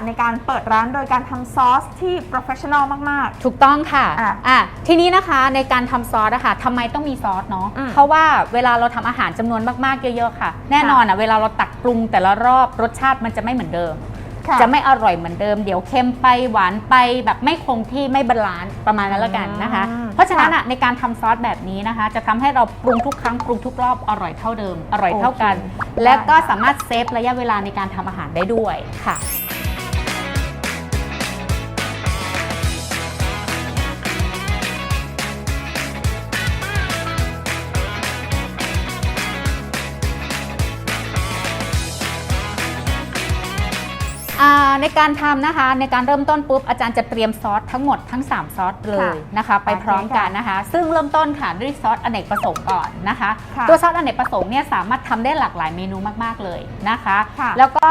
ดาในการเปิดร้านโดยการทำซอสที่ professional มาก ถูกต้องค่ะอะอะทีนี้นะคะในการทำซอสอะค่ะทำไมต้องมีซอสเนาะ อืมเพราะว่าเวลาเราทำอาหารจำนวนมากๆ เยอะ ๆ ค่ะ แน่นอนอะเวลาเราตักปรุงแต่ละรอบรสชาติมันจะไม่เหมือนเดิม ๆค่ะจะไม่อร่อยเหมือนเดิม เดี๋ยวเค็มไปหวานไปแบบไม่คงที่ไม่บาลานซ์ประมาณนั้นแล้วกันนะคะ อืมเพราะฉะนั้นอะในการทำซอสแบบนี้นะคะ จะทำให้เราปรุงทุกครั้งปรุงทุกรอบอร่อยเท่าเดิม อร่อยเท่ากัน โอเค และก็ได้ค่ะสามารถเซฟระยะเวลาในการทำอาหารได้ด้วยค่ะ ในการทำนะคะในการเริ่มต้นปุ๊บอาจารย์จะเตรียมซอสทั้งหมดทั้ง 3 ซอสเลยนะคะ ไปพร้อมกันนะคะ ซึ่งเริ่มต้นค่ะด้วยซอสอเนกประสงค์ก่อนนะคะค่ะตัวซอสอเนกประสงค์เนี่ยสามารถทำได้หลากหลายเมนูมากๆเลยนะคะค่ะแล้วก็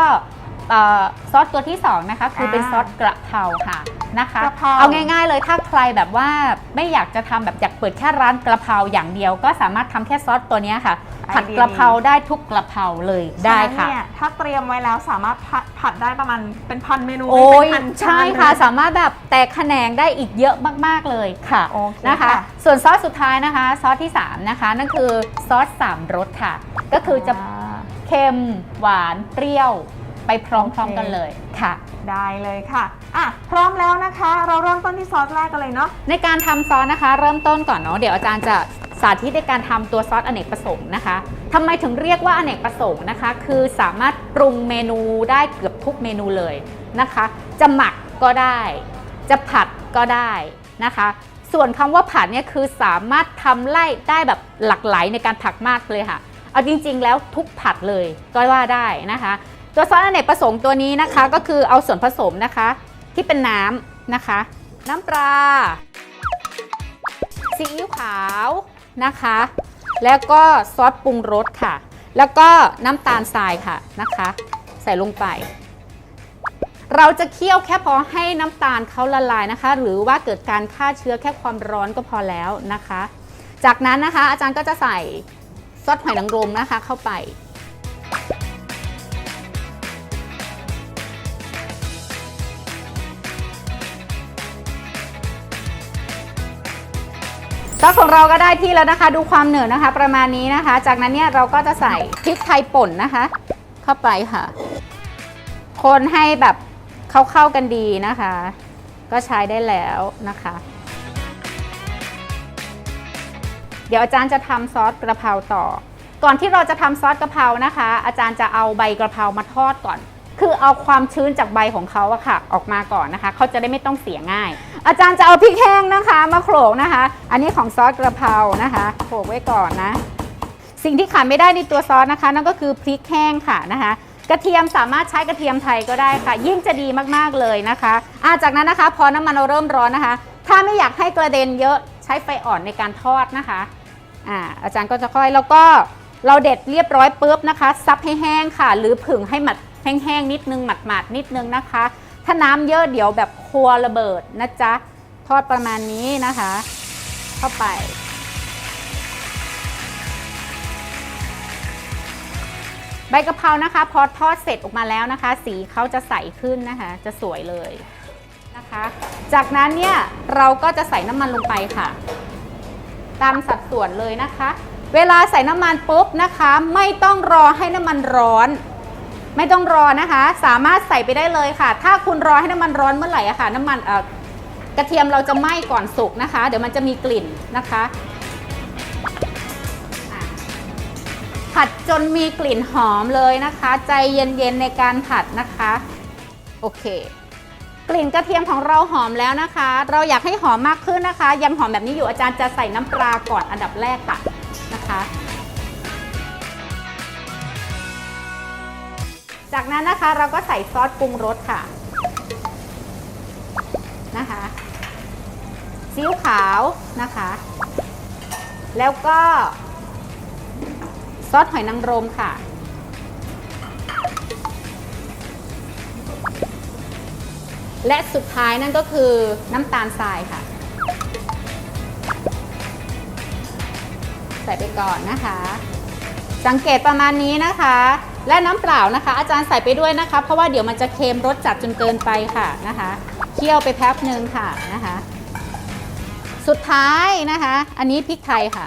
เอ่อซอสตัวที่สองนะคะคือเป็นอ่าซอสกระเพราค่ะนะคะกระเพราเอาง่ายๆเลยถ้าใครแบบว่าไม่อยากจะทำแบบอยากเปิดแค่ร้านกระเพราอย่างเดียว ก็สามารถทำแค่ซอสตัวเนี้ยค่ะ ผัดกระเพราได้ทุกกระเพราเลยได้ค่ะ ฉนั้นเนี่ยถ้าเตรียมไว้แล้วสามารถผัดผัดได้ประมาณเป็นพันเมนูโอ้ยเป็นพันใช่จานค่ะเลย สามารถแบบแตกแขนงได้อีกเยอะมากๆเลยค่ะโอเคนะคะ ค่ะส่วนซอสสุดท้ายนะคะซอสที่3นะคะนั่นคือซอสสามรสค่ะ ก็คือจะา เค็มหวานเปรี้ยว ไปพร้อมโอเคๆกันเลยค่ะ ได้เลยค่ะอะ พร้อมแล้วนะคะ เราเริ่มต้นที่ซอสแรกกันเลยเนาะในการทำซอสนะคะ เริ่มต้นก่อนเนาะเดี๋ยวอาจารย์จะสาธิตในการทำตัวซอสอเนกประสงค์นะคะทำไมถึงเรียกว่าอเนกประสงค์นะคะ คือสามารถปรุงเมนูได้เกือบทุกเมนูเลยนะคะ จะหมักก็ได้ จะผัดก็ได้นะคะส่วนคำว่าผัดเนี่ยคือสามารถทำไล่ได้แบบหลากหลายในการผักมากเลยค่ะ เอาจริงๆแล้วทุกผัดเลยก็ว่าได้นะคะ ตัวซอสอเนกประสงค์ตัวนี้นะคะ ก็คือเอาส่วนผสมนะคะ ที่เป็นน้ำนะคะ น้ำปลาซีอิ๊วขาวนะคะ แล้วก็ซอสปรุงรสค่ะ แล้วก็น้ำตาลทรายค่ะนะคะ ใส่ลงไป เราจะเคี่ยวแค่พอให้น้ำตาลเขาละลายนะคะ หรือว่าเกิดการฆ่าเชื้อแค่ความร้อนก็พอแล้วนะคะ จากนั้นนะคะอาจารย์ก็จะใส่ซอสหอยนางรมนะคะเข้าไป ซอสของเราก็ได้ที่แล้วนะคะ ดูความเหนือนะคะ ประมาณนี้นะคะ จากนั้นเนี่ยเราก็จะใส่พริกไทยป่นนะคะ เข้าไปค่ะ คนให้แบบเข้าๆกันดีนะคะ ก็ใช้ได้แล้วนะคะ เดี๋ยวอาจารย์จะทำซอสกระเพราต่อ ก่อนที่เราจะทำซอสกระเพรานะคะ อาจารย์จะเอาใบกระเพรามาทอดก่อน คือเอาความชื้นจากใบของเขาอะค่ะ ออกมาก่อนนะคะเขาจะได้ไม่ต้องเสียง่าย อาจารย์จะเอาพริกแห้งนะคะ มาโขลกนะคะ อันนี้ของซอสกระเพรานะคะโขลกไว้ก่อนนะ สิ่งที่ขาดไม่ได้ในตัวซอสนะคะ นั่นก็คือพริกแห้งค่ะนะคะกระเทียมสามารถใช้กระเทียมไทยก็ได้ค่ะ ยิ่งจะดีมากๆเลยนะคะอาจากนั้นนะคะ พอน้ำมันเราเริ่มร้อนนะคะ ถ้าไม่อยากให้กระเด็นเยอะใช้ไฟอ่อนในการทอดนะคะอ่าอาจารย์ก็จะค่อยแล้วก็เราเด็ดเรียบร้อยปุ๊บนะคะ ซับให้แห้งค่ะ หรือผึ่งให้หมัด แห้งๆนิดนึงหมาดๆนิดนึงนะคะ ถ้าน้ำเยอะเดี๋ยวแบบครัวระเบิดนะจ๊ะทอดประมาณนี้นะคะ เข้าไป ใบกะเพรานะคะ พอทอดเสร็จออกมาแล้วนะคะ สีเขาจะใสขึ้นนะคะ จะสวยเลยนะคะ จากนั้นเนี่ยเราก็จะใส่น้ำมันลงไปค่ะ ตามสัดส่วนเลยนะคะ เวลาใส่น้ำมันปุ๊บนะคะ ไม่ต้องรอให้น้ำมันร้อน ไม่ต้องรอนะคะ สามารถใส่ไปได้เลยค่ะ ถ้าคุณรอให้น้ำมันร้อนเมื่อไหร่อะค่ะ น้ำมันกระเทียมเราจะไหม้ก่อนสุกนะคะ เดี๋ยวมันจะมีกลิ่นนะคะ ผัดจนมีกลิ่นหอมเลยนะคะ ใจเย็นๆในการผัดนะคะ โอเค กลิ่นกระเทียมของเราหอมแล้วนะคะ เราอยากให้หอมมากขึ้นนะคะยังหอมแบบนี้อยู่อาจารย์จะใส่น้ำปลาก่อนอันดับแรกค่ะนะคะ จากนั้นนะคะเราก็ใส่ซอสปรุงรสค่ะนะคะซีอิ๊วขาวนะคะ แล้วก็ซอสหอยนางรมค่ะ และสุดท้ายนั่นก็คือน้ำตาลทรายค่ะ ใส่ไปก่อนนะคะ สังเกตประมาณนี้นะคะ และน้ำเปล่านะคะ อาจารย์ใส่ไปด้วยนะคะ เพราะว่าเดี๋ยวมันจะเค็มรสจัดจนเกินไปค่ะนะคะเคี่ยวไปแป๊บหนึ่งค่ะนะคะ สุดท้ายนะคะ อันนี้พริกไทยค่ะ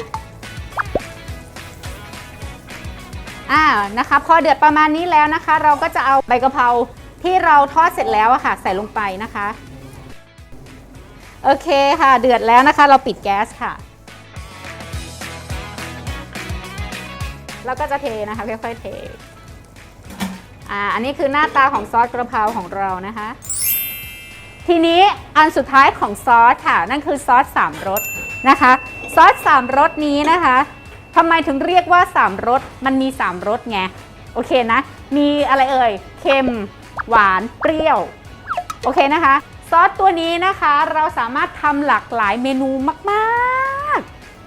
อ่านะคะพอเดือดประมาณนี้แล้วนะคะ เราก็จะเอาใบกะเพราที่เราทอดเสร็จแล้วอะค่ะ ใส่ลงไปนะคะโอเคค่ะ เดือดแล้วนะคะ เราปิดแก๊สค่ะแล้วก็จะเทนะคะค่อยๆเท อ่าอันนี้คือหน้าตาของซอสกระเพราของเรานะคะ ทีนี้อันสุดท้ายของซอสค่ะ นั่นคือซอสสามรสนะคะ ซอสสามรสนี้นะคะทำไมถึงเรียกว่าสามรสมันมีสามรสไงโอเคนะ มีอะไรเอ่ยเค็ม หวาน เปรี้ยว โอเคนะคะ ซอสตัวนี้นะคะ เราสามารถทำหลากหลายเมนูมาก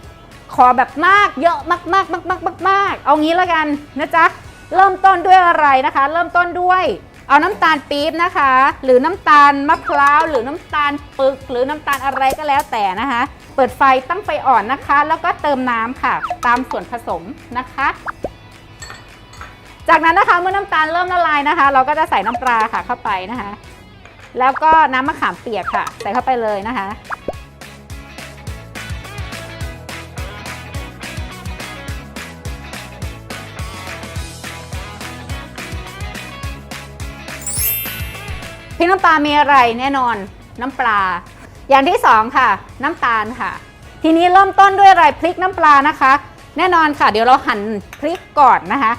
ๆ ขอแบบมาก เยอะมากๆมากมากมากมากเอางี้แล้วกันนะจ๊ะ เริ่มต้นด้วยอะไรนะคะ เริ่มต้นด้วย เอาน้ำตาลปี๊บนะคะ หรือน้ำตาลมะพร้าวหรือน้ำตาลปึก หรือน้ำตาลอะไรก็แล้วแต่นะคะ เปิดไฟตั้งไฟอ่อนนะคะ แล้วก็เติมน้ำค่ะ ตามส่วนผสมนะคะ จากนั้นนะคะเมื่อน้ำตาลเริ่มละลายนะคะ เราก็จะใส่น้ำปลาค่ะเข้าไปนะคะ แล้วก็น้ำมะขามเปียกค่ะ ใส่เข้าไปเลยนะคะ พริกน้ำปลามีอะไรแน่นอนน้ำปลา อย่างที่สองค่ะ น้ำตาลค่ะ ทีนี้เริ่มต้นด้วยอะไรพริกน้ำปลานะคะ แน่นอนค่ะ เดี๋ยวเราหั่นพริกก่อนนะคะ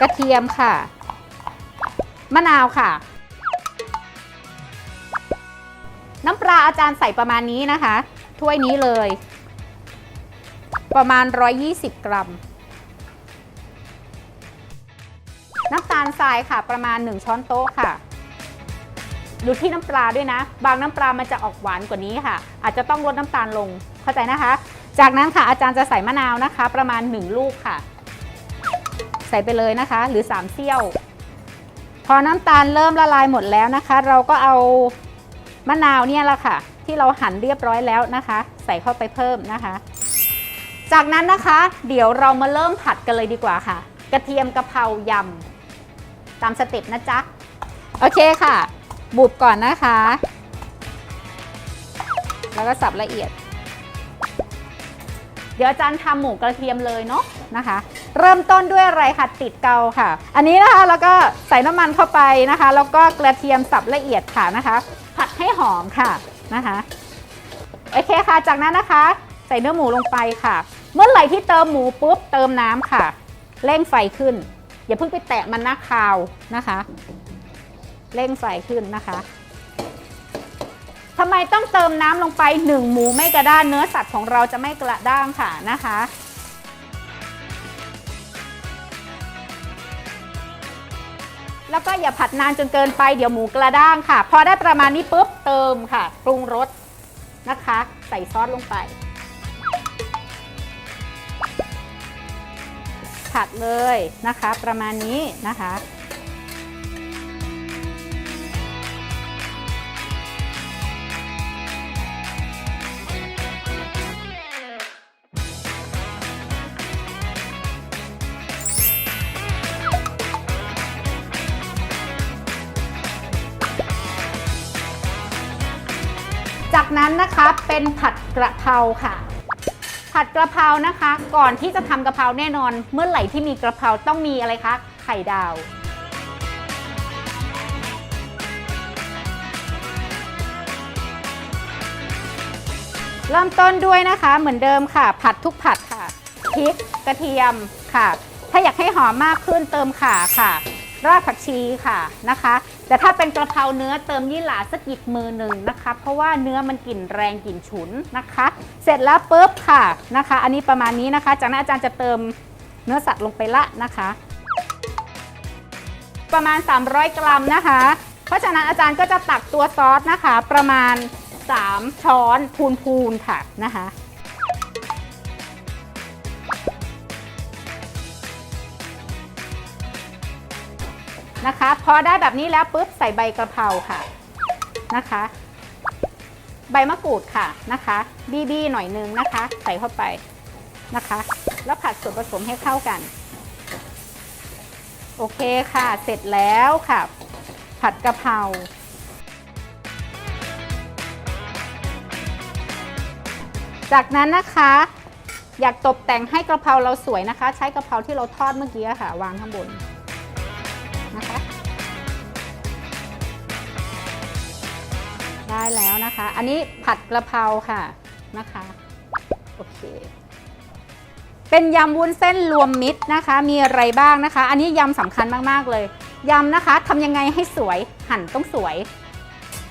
กระเทียมค่ะ มะนาวค่ะ น้ำปลาอาจารย์ใส่ประมาณนี้นะคะ ถ้วยนี้เลย ประมาณ 120 กรัม น้ำตาลทรายค่ะประมาณ 1 ช้อนโต๊ะค่ะดูที่น้ำปลาด้วยนะ บางน้ำปลามันจะออกหวานกว่านี้ค่ะ อาจจะต้องลดน้ำตาลลงเข้าใจนะคะ จากนั้นค่ะอาจารย์จะใส่มะนาวนะคะ ประมาณ 1 ลูกค่ะ ใส่ไปเลยนะคะ หรือ 3เสี้ยว พอน้ำตาลเริ่มละลายหมดแล้วนะคะ เราก็เอามะนาวเนี่ยละค่ะ ที่เราหั่นเรียบร้อยแล้วนะคะ ใส่เข้าไปเพิ่มนะคะ จากนั้นนะคะ เดี๋ยวเรามาเริ่มผัดกันเลยดีกว่าค่ะ กระเทียมกะเพรายำ ตามสเต็ปนะจ๊ะ โอเคค่ะ บุบก่อนนะคะ แล้วก็สับละเอียด เดี๋ยวอาจารย์ทำหมูกระเทียมเลยเนาะนะคะ เริ่มต้นด้วยอะไรค่ะติดเกาค่ะ อันนี้นะคะแล้วก็ใส่น้ำมันเข้าไปนะคะ แล้วก็กระเทียมสับละเอียดค่ะนะคะ ผัดให้หอมค่ะนะคะโอเคค่ะ จากนั้นนะคะ ใส่เนื้อหมูลงไปค่ะ เมื่อไหร่ที่เติมหมูปุ๊บเติมน้ำค่ะ เร่งไฟขึ้น อย่าเพิ่งไปแตะมันนะคาวนะคะ เร่งไฟขึ้นนะคะทำไมต้องเติมน้ำลงไปหนึ่งหมูไม่กระด้างเนื้อสัตว์ของเราจะไม่กระด้างค่ะนะคะแล้วก็อย่าผัดนานจนเกินไปเดี๋ยวหมูกระด้างค่ะ พอได้ประมาณนี้ปุ๊บเติมค่ะ ปรุงรสนะคะ ใส่ซอสลงไป ผัดเลยนะคะ ประมาณนี้นะคะจากนั้นนะคะเป็นผัดกระเพราค่ะ ผัดกระเพรานะคะ ก่อนที่จะทำกระเพราแน่นอน เมื่อไหร่ที่มีกระเพราต้องมีอะไรคะไข่ดาว เริ่มต้นด้วยนะคะ เหมือนเดิมค่ะ ผัดทุกผัดค่ะพริกกระเทียมค่ะ ถ้าอยากให้หอมมากขึ้นเติมข่าค่ะ รากผักชีค่ะนะคะ แต่ถ้าเป็นกระเพราเนื้อเติมยี่หร่าสักหยิบมือหนึ่งนะคะ เพราะว่าเนื้อมันกลิ่นแรงกลิ่นฉุนนะคะ เสร็จแล้วปุ๊บค่ะนะคะ อันนี้ประมาณนี้นะคะ จากนั้นอาจารย์จะเติมเนื้อสัตว์ลงไปละนะคะ ประมาณ 300 กรัมนะคะ เพราะฉะนั้นอาจารย์ก็จะตักตัวซอสนะคะ ประมาณ 3 ช้อนพูนๆค่ะนะคะ นะคะ พอได้แบบนี้แล้วปุ๊บใส่ใบกระเพราค่ะนะคะ ใบมะกรูดค่ะนะคะบีบีหน่อยนึงนะคะ ใส่เข้าไปนะคะ แล้วผัดส่วนผสมให้เข้ากัน โอเคค่ะ เสร็จแล้วค่ะ ผัดกะเพราจากนั้นนะคะอยากตกแต่งให้กระเพราเราสวยนะคะ ใช้กระเพราที่เราทอดเมื่อกี้ค่ะ วางข้างบน ได้แล้วนะคะ อันนี้ผัดกระเพราค่ะนะคะโอเคเป็นยำวุ้นเส้นรวมมิตรนะคะ มีอะไรบ้างนะคะ อันนี้ยำสำคัญมากๆเลยยำนะคะทำยังไงให้สวยหั่นต้องสวย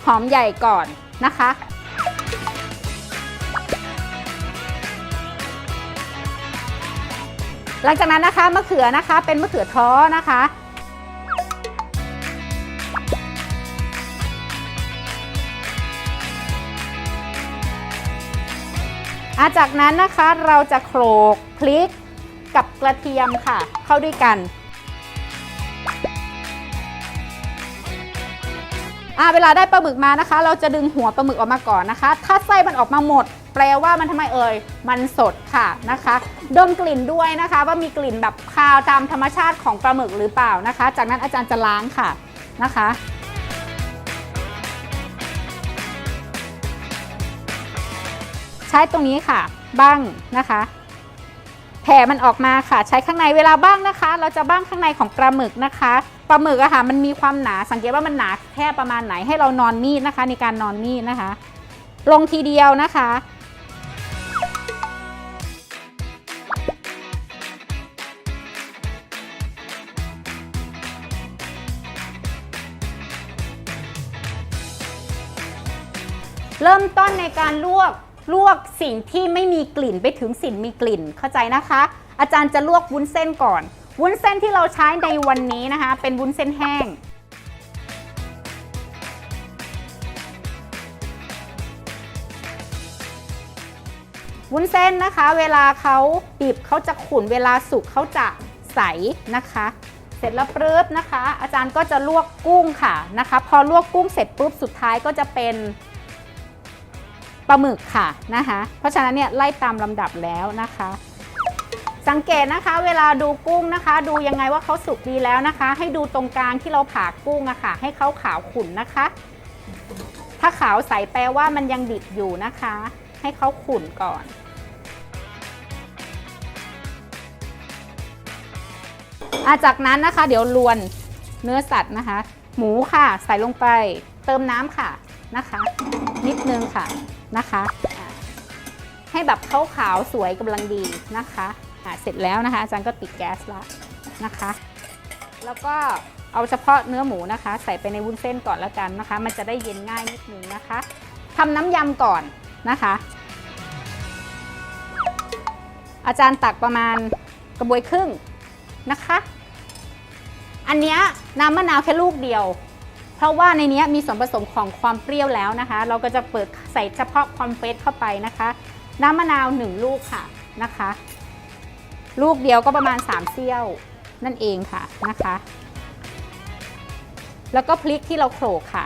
หอมใหญ่ก่อนนะคะ หลังจากนั้นนะคะมะเขือนะคะเป็นมะเขือท้อนะคะ อาจากนั้นนะคะเราจะโขลกพริกกับกระเทียมค่ะ เข้าด้วยกันอ่าเวลาได้ปลาหมึกมานะคะ เราจะดึงหัวปลาหมึกออกมาก่อนนะคะ ถ้าไส้มันออกมาหมด แปลว่ามันทำไมเอ่ยมันสดค่ะนะคะดมกลิ่นด้วยนะคะ ว่ามีกลิ่นแบบคาวตามธรรมชาติของปลาหมึกหรือเปล่านะคะ จากนั้นอาจารย์จะล้างค่ะนะคะ ช้ตรงนี้ค่ะ บ้างนะคะ แผ่มันออกมาค่ะ ใช้ข้างในเวลาบ้างนะคะ เราจะบ้างข้างในของปลาหมึกนะคะปลาหมึกอะค่ะ มันมีความหนาสังเกตว่ามันหนาแค่ประมาณไหนให้เรานอนมีดนะคะ ในการนอนมีดนะคะ ลงทีเดียวนะคะเริ่มต้นในการลวก ลวกสิ่งที่ไม่มีกลิ่นไปถึงสิ่งมีกลิ่นเข้าใจนะคะ อาจารย์จะลวกวุ้นเส้นก่อน วุ้นเส้นที่เราใช้ในวันนี้นะคะ เป็นวุ้นเส้นแห้ง วุ้นเส้นนะคะ เวลาเขาดิบเขาจะขุ่นเวลาสุกเขาจะใสนะคะ เสร็จแล้วปื๊บนะคะ อาจารย์ก็จะลวกกุ้งค่ะนะคะ พอลวกกุ้งเสร็จปุ๊บสุดท้ายก็จะเป็น ปลาหมึกค่ะนะคะ เพราะฉะนั้นเนี่ยไล่ตามลำดับแล้วนะคะ สังเกตนะคะเวลาดูกุ้งนะคะ ดูยังไงว่าเขาสุกดีแล้วนะคะ ให้ดูตรงกลางที่เราผ่ากุ้งอะค่ะ ให้เขาขาวขุ่นนะคะ ถ้าขาวใสแปลว่ามันยังดิบอยู่นะคะ ให้เขาขุ่นก่อนอาจากนั้นนะคะ เดี๋ยวลวนเนื้อสัตว์นะคะ หมูค่ะ ใส่ลงไป เติมน้ำค่ะนะคะ นิดนึงค่ะ นะคะให้แบบขาวๆสวยกำลังดีนะคะเสร็จแล้วนะคะอาจารย์ก็ติดแก๊สล้วนะคะ แล้วก็เอาเฉพาะเนื้อหมูนะคะ ใส่ไปในวุ้นเส้นก่อนแล้วกันนะคะ มันจะได้เย็นง่ายนิดนึงนะคะทำน้ำยำก่อนนะคะ อาจารย์ตักประมาณกระบวยครึ่งนะคะ อันเนี้ยน้ำมะนาวแค่ลูกเดียว เพราะว่าในนี้มีส่วนผสมของความเปรี้ยวแล้วนะคะ เราก็จะเปิดใส่เฉพาะความเฟรชเข้าไปนะคะ น้ำมะนาว 1 ลูกค่ะนะคะ ลูกเดียวก็ประมาณ 3เซี่ยวนั่นเองค่ะนะคะ แล้วก็พริกที่เราโขลกค่ะ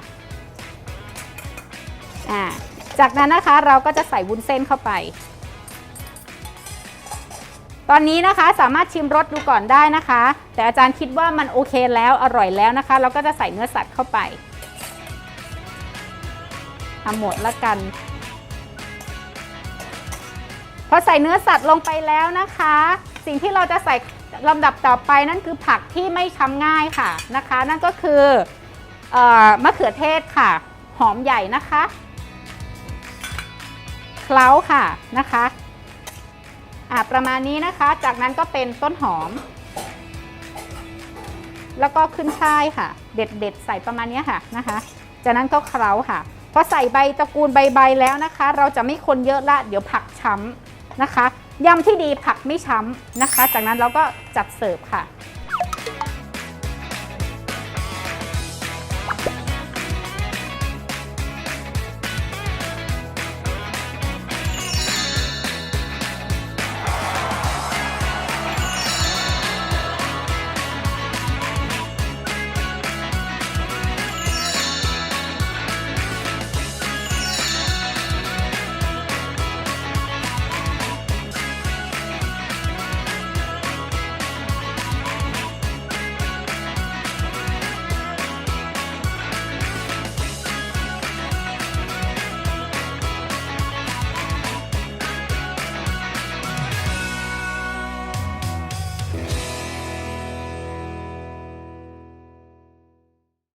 อ่าจากนั้นนะคะเราก็จะใส่วุ้นเส้นเข้าไป ตอนนี้นะคะสามารถชิมรสดูก่อนได้นะคะ แต่อาจารย์คิดว่ามันโอเคแล้วอร่อยแล้วนะคะ เราก็จะใส่เนื้อสัตว์เข้าไปทำหมดละกัน พอใส่เนื้อสัตว์ลงไปแล้วนะคะ สิ่งที่เราจะใส่ลำดับต่อไปนั่นคือผักที่ไม่ช้ำง่ายค่ะนะคะ นั่นก็คืออมะเขือเทศค่ะ หอมใหญ่นะคะ เคล้าค่ะนะคะ อ่าประมาณนี้นะคะ จากนั้นก็เป็นต้นหอม แล้วก็ขึ้นช่ายค่ะ เด็ดเด็ดใส่ประมาณนี้ค่ะนะคะ จากนั้นก็เคล้าค่ะพอใส่ใบตระกูลใบใบแล้วนะคะ เราจะไม่คนเยอะละเดี๋ยวผักช้ำนะคะยำที่ดีผักไม่ช้ำนะคะ จากนั้นเราก็จัดเสิร์ฟค่ะ